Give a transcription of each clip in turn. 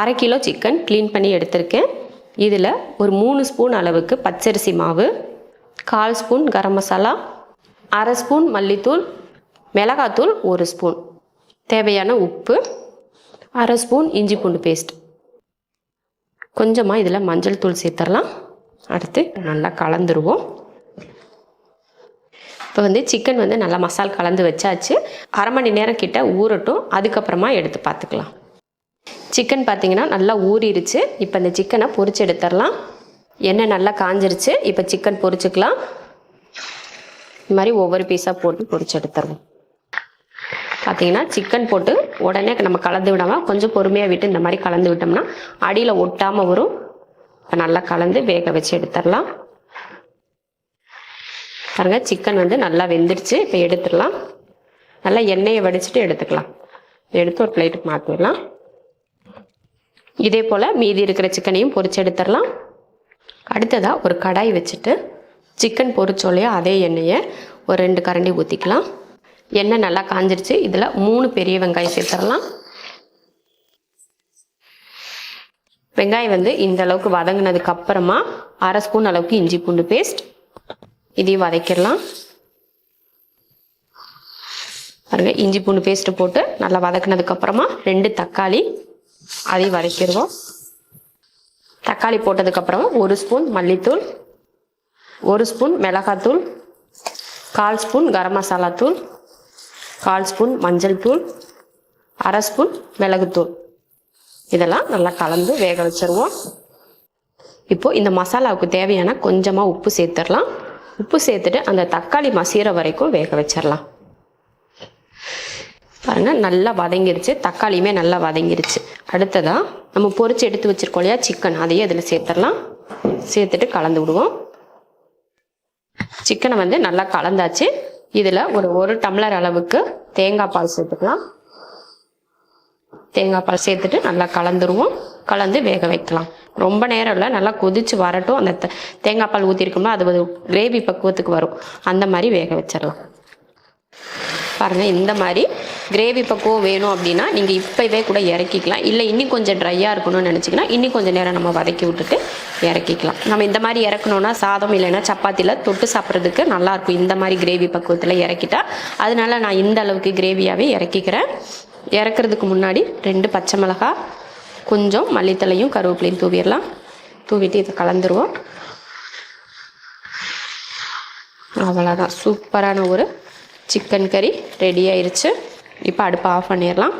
அரை kilo chicken clean பண்ணி எடுத்திருக்கேன். இதில் ஒரு மூணு ஸ்பூன் அளவுக்கு பச்சரிசி மாவு கால் ஸ்பூன் கரம் மசாலா அரை ஸ்பூன் மல்லித்தூள் மிளகாத்தூள் ஒரு ஸ்பூன். தேவையான உப்பு அரை ஸ்பூன் இஞ்சி பூண்டு பேஸ்ட் கொஞ்சமாக இதில் மஞ்சள் தூள் சேர்த்துடலாம் அடுத்து நல்லா கலந்துருவோம். இப்போ வந்து சிக்கன் வந்து நல்லா மசால் கலந்து வச்சாச்சு. அரை மணி நேரம் கிட்ட ஊறட்டும். அதுக்கப்புறமா எடுத்து பார்த்துக்கலாம். சிக்கன் பார்த்தீங்கன்னா நல்லா ஊறிடுச்சு. இப்போ இந்த சிக்கனை பொறிச்சு எடுத்துடலாம். எண்ணெய் நல்லா காஞ்சிருச்சு. இப்போ சிக்கன் பொரிச்சுக்கலாம். இந்த மாதிரி ஒவ்வொரு பீஸாக போட்டு பொரிச்சு எடுத்துருவோம் பார்த்தீங்கன்னா சிக்கன் போட்டு உடனே நம்ம கலந்து விடாமல் கொஞ்சம் பொறுமையாக விட்டு இந்த மாதிரி கலந்து விட்டோம்னா அடியில் ஒட்டாமல் வரும். இப்போ நல்லா கலந்து வேக வச்சு எடுத்துடலாம். பாருங்க சிக்கன் வந்து நல்லா வெந்துடுச்சு. இப்போ எடுத்துடலாம். நல்லா எண்ணெயை வடிச்சிட்டு எடுத்துக்கலாம். எடுத்து ஒரு பிளேட்டுக்கு மாற்றிடலாம் இதே போல் மீதி இருக்கிற சிக்கனையும் பொறிச்சு எடுத்துடலாம். அடுத்ததாக ஒரு கடாய் வச்சுட்டு சிக்கன் பொறிச்சோலையோ அதே எண்ணெயை ஒரு ரெண்டு கரண்டி ஊற்றிக்கலாம் எண்ணெய் நல்லா காஞ்சிருச்சு. இதில் மூணு பெரிய வெங்காயம் சேர்த்துடலாம். வெங்காயம் வந்து இந்த அளவுக்கு வதங்கினதுக்கு அப்புறமா அரை ஸ்பூன் அளவுக்கு இஞ்சி பூண்டு பேஸ்ட் இதையும் வதக்கிடலாம். பாருங்க இஞ்சி பூண்டு பேஸ்ட்டு போட்டு நல்லா வதக்குனதுக்கு அப்புறமா ரெண்டு தக்காளி அதையும் வதக்கிடுவோம். தக்காளி போட்டதுக்கப்புறம் ஒரு ஸ்பூன் மல்லித்தூள் ஒரு ஸ்பூன் மிளகாத்தூள் கால் ஸ்பூன் கரம் மசாலா தூள் கால் ஸ்பூன் மஞ்சள் தூள் அரை ஸ்பூன் மிளகுத்தூள் இதெல்லாம் நல்லா கலந்து வேக வச்சுருவோம். இப்போது இந்த மசாலாவுக்கு தேவையான கொஞ்சமாக உப்பு சேர்த்துடலாம். உப்பு சேர்த்துட்டு அந்த தக்காளி மசீர வரைக்கும் வேக வச்சிடலாம் பாருங்க நல்லா வதங்கிருச்சு. தக்காளியுமே நல்லா வதங்கிருச்சு. அடுத்ததாக நம்ம பொரிச்சு எடுத்து வச்சுருக்கோம் இல்லையா சிக்கன் அதையும் அதில் சேர்த்துடலாம். சேர்த்துட்டு கலந்து விடுவோம். சிக்கனை வந்து நல்லா கலந்தாச்சு. இதில் ஒரு ஒரு டம்ளர் அளவுக்கு தேங்காய் பால் சேர்த்துக்கலாம். தேங்காய் பால் சேர்த்துட்டு நல்லா கலந்துருவோம். கலந்து வேக வைக்கலாம். ரொம்ப நேரம் இல்லை நல்லா கொதித்து வரட்டும். அந்த தேங்காய் பால் ஊற்றிருக்கோம்னா அது ஒரு கிரேவி பக்குவத்துக்கு வரும். அந்த மாதிரி வேக வச்சிடலாம். பாருங்கள் இந்த மாதிரி கிரேவி பக்குவம் வேணும் அப்படின்னா நீங்கள் இப்போவே கூட இறக்கிக்கலாம். இல்லை இன்னும் கொஞ்சம் ட்ரையாக இருக்கணும்னு நினச்சிங்கன்னா இன்னும் கொஞ்சம் நேரம் நம்ம வதக்கி விட்டுட்டு இறக்கிக்கலாம். நம்ம இந்த மாதிரி இறக்கணும்னா சாதம் இல்லைன்னா சப்பாத்தியில் தொட்டு சாப்பிட்றதுக்கு நல்லாயிருக்கும் இந்த மாதிரி கிரேவி பக்குவத்தில் இறக்கிட்டா. அதனால நான் இந்த அளவுக்கு கிரேவியாகவே இறக்கிக்கிறேன். இறக்குறதுக்கு முன்னாடி ரெண்டு பச்சை மிளகாய் கொஞ்சம் மல்லித்தலையும் கருவேப்பிலையும் தூவிடலாம். தூவிட்டு இதை கலந்துருவோம். அவ்வளோதான் சூப்பரான ஒரு சிக்கன் கறி ரெடி ஆயிடுச்சு இப்போ அடுப்பை ஆஃப் பண்ணிடலாம்.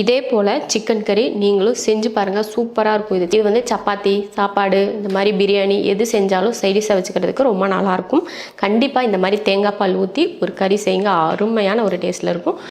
இதே போல் சிக்கன் கறி நீங்களும் செஞ்சு பாருங்கள் சூப்பராக இருக்கும் இது. இது வந்து சப்பாத்தி சாப்பாடு இந்த மாதிரி பிரியாணி எது செஞ்சாலும் சைடிஷாக வச்சுக்கிறதுக்கு ரொம்ப நல்லாயிருக்கும் கண்டிப்பாக இந்த மாதிரி தேங்காய் பால் ஊற்றி ஒரு கறி செய்யுங்க. அருமையான ஒரு டேஸ்ட்டில் இருக்கும்.